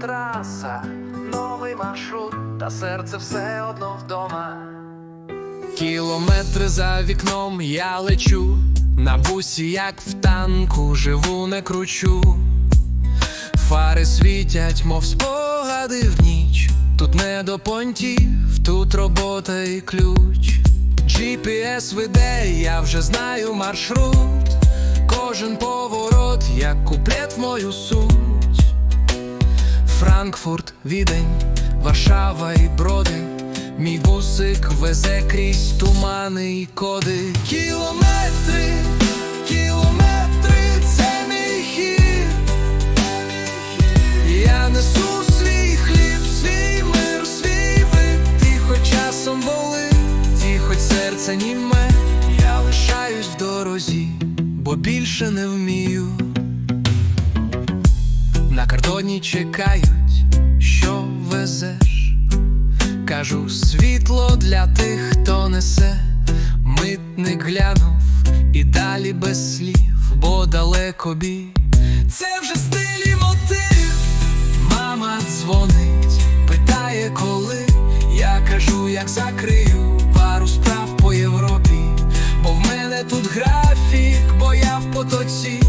траса, новий маршрут, та серце все одно вдома. Кілометри за вікном я лечу, на бусі, як в танку, живу не кручу. Фари світять, мов спогади в ніч. Тут не до понтів, тут робота і ключ. GPS веде, я вже знаю маршрут. Кожен поворот, як куплет в мою суть. Франкфурт, Відень, Варшава і броди. Мій бусик везе крізь тумани і коди. Кілометри, кілометри, це мій хід. Я несу свій хліб, свій мир, свій вид. Ті хоч часом болить, ті хоч серце німе. Я лишаюсь в дорозі, бо більше не вмію. На кордоні чекають, що везеш. Кажу, світло для тих, хто несе. Митник глянув і далі без слів, бо далеко бій. Це вже стиль і мотив. Мама дзвонить, питає, коли. Я кажу, як закрию пару справ по Європі. Бо в мене тут графік, бо я в потоці,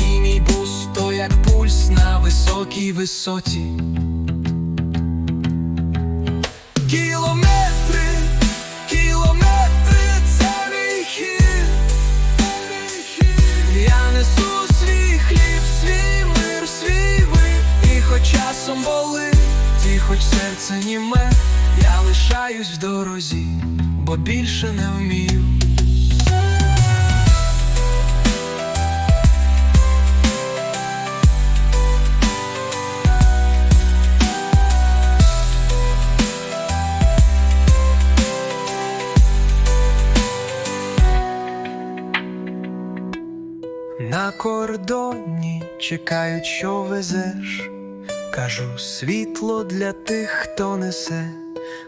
і мій бус як пульс на високій висоті. Кілометри, кілометри, це мій. Я несу свій хліб, свій мир, свій вид. І хоч часом болить, і хоч серце німе, я лишаюсь в дорозі, бо більше не вмію. На кордоні чекають, що везеш. Кажу, світло для тих, хто несе.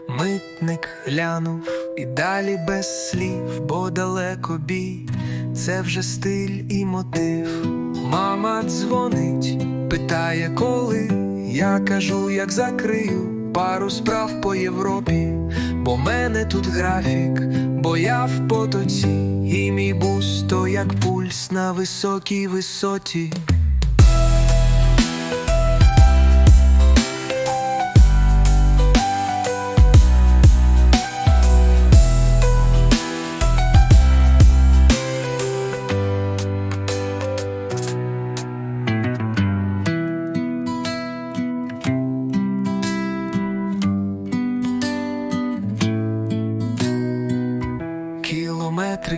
Митник глянув і далі без слів, бо далеко бій, це вже стиль і мотив. Мама дзвонить, питає, коли. Я кажу, як закрию пару справ по Європі, бо мене тут графік, бо я в потоці, і мій бус то як пульс на високій висоті.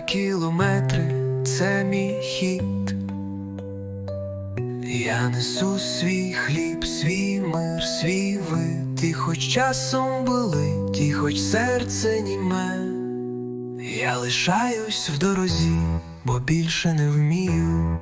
Кілометри, кілометри, це мій хід. Я несу свій хліб, свій мир, свій вид, і хоч часом болить, і хоч серце німе, я лишаюсь в дорозі, бо більше не вмію.